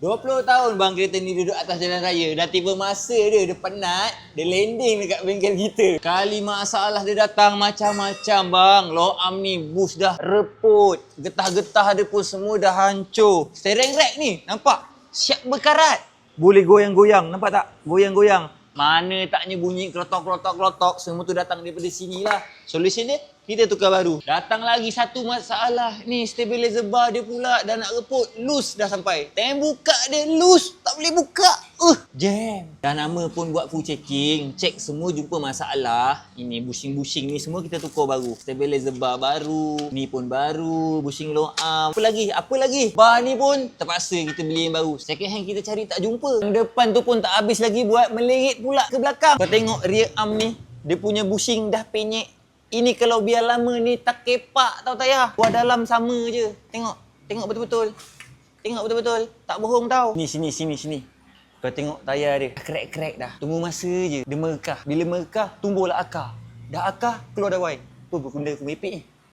20 tahun bang kereta ni duduk atas jalan raya. Dah tiba masa dia, dia penat. Dia landing dekat bengkel kita. Kali masalah dia datang macam-macam bang. Loam ni bus dah reput. Getah-getah dia pun semua dah hancur. Steering rack ni, nampak? Siap berkarat. Boleh goyang-goyang, nampak tak? Goyang-goyang. Mana taknya bunyi kelotok-kelotok-kelotok. Semua tu datang daripada sini lah. Solution dia, kita tukar baru. Datang lagi satu masalah. Ni stabilizer bar dia pula dah nak reput. Loose dah sampai. Time buka dia loose. Tak boleh buka. Uh, jam. Dah nama pun buat full checking. Check semua jumpa masalah. Ini bushing-bushing ni semua kita tukar baru. Stabilizer bar baru. Ni pun baru. Bushing low arm. Apa lagi? Apa lagi? Bar ni pun terpaksa kita beli yang baru. Second hand kita cari tak jumpa. Yang depan tu pun tak habis lagi buat. Melirit pula ke belakang. Kau tengok rear arm ni. Dia punya bushing dah penyek. Ini kalau biar lama ni tak kepak tau Tayah. Buat dalam sama je. Tengok. Tengok betul-betul. Tengok betul-betul. Tak bohong tau. Ni sini sini sini. Kau tengok tayar dia. Dah Crack-crack dah. Tunggu masa je. Dia merekah. Bila merekah, tumbuhlah akar. Dah akar, keluar dah wine. Apa benda aku mepek ni?